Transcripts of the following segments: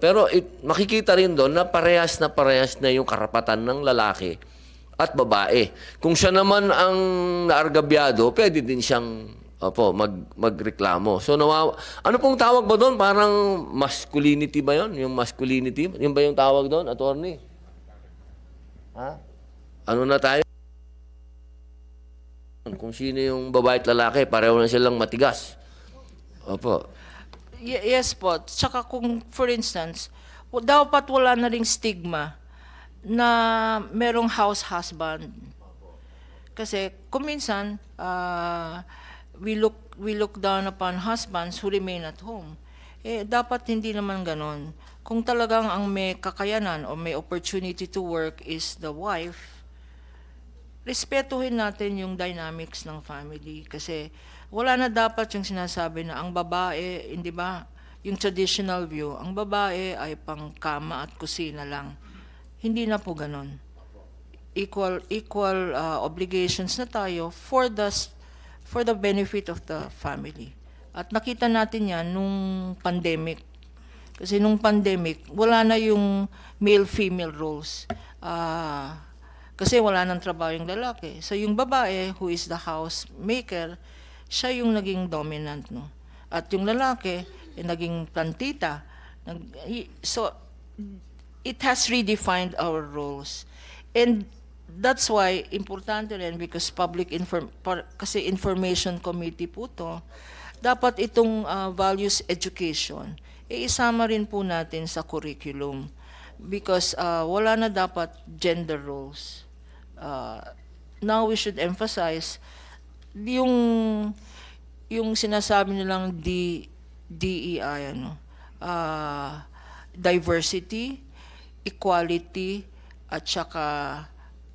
Pero it, makikita rin doon na parehas na parehas na yung karapatan ng lalaki at babae. Kung siya naman ang naargabyado, pwede din siyang opo, mag, magreklamo. So, nawawa, ano pong tawag ba doon? Parang masculinity ba yon Yung masculinity? Yun ba yung tawag doon, attorney? Ha? Ano na tayo? Kung sino yung babae at lalaki, pareho na silang matigas. Opo. Y- yes po. Tsaka kung, for instance, dapat wala na ring stigma na merong house husband. Kasi kung minsan, ah, we look we look down upon husbands who remain at home. Eh, dapat hindi naman ganon. Kung talagang ang may kakayanan o may opportunity to work is the wife, respetuhin natin yung dynamics ng family kasi wala na dapat yung sinasabi na ang babae, hindi ba, yung traditional view, ang babae ay pang kama at kusina lang. Hindi na po ganon. Equal equal uh, obligations na tayo for the for the benefit of the family. At nakita natin yan nung pandemic. Kasi nung pandemic, wala na yung male-female roles. Ah, kasi wala nang trabaho yung lalaki. So yung babae, who is the housemaker, siya yung naging dominant. No? At yung lalaki, yung naging plantita. Nag, so, it has redefined our roles. And that's why, importante rin because public inform, kasi information committee po to, dapat itong uh, values education, e isama rin po natin sa curriculum. Because uh, wala na dapat gender roles. Uh, now we should emphasize yung yung sinasabi nilang D, DEI ano ah, diversity, equality at saka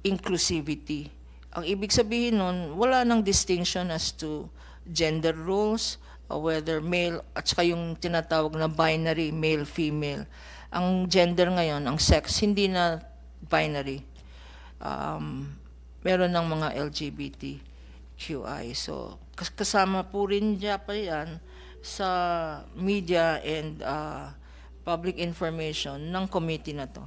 inclusivity. Ang ibig sabihin nun, wala nang distinction as to gender roles, uh, whether male at saka yung tinatawag na binary, male-female. Ang gender ngayon, ang sex, hindi na binary. Um, meron ng mga LGBTQI. So, kas- kasama po rin dyan pa yan sa media and uh, public information ng committee na to.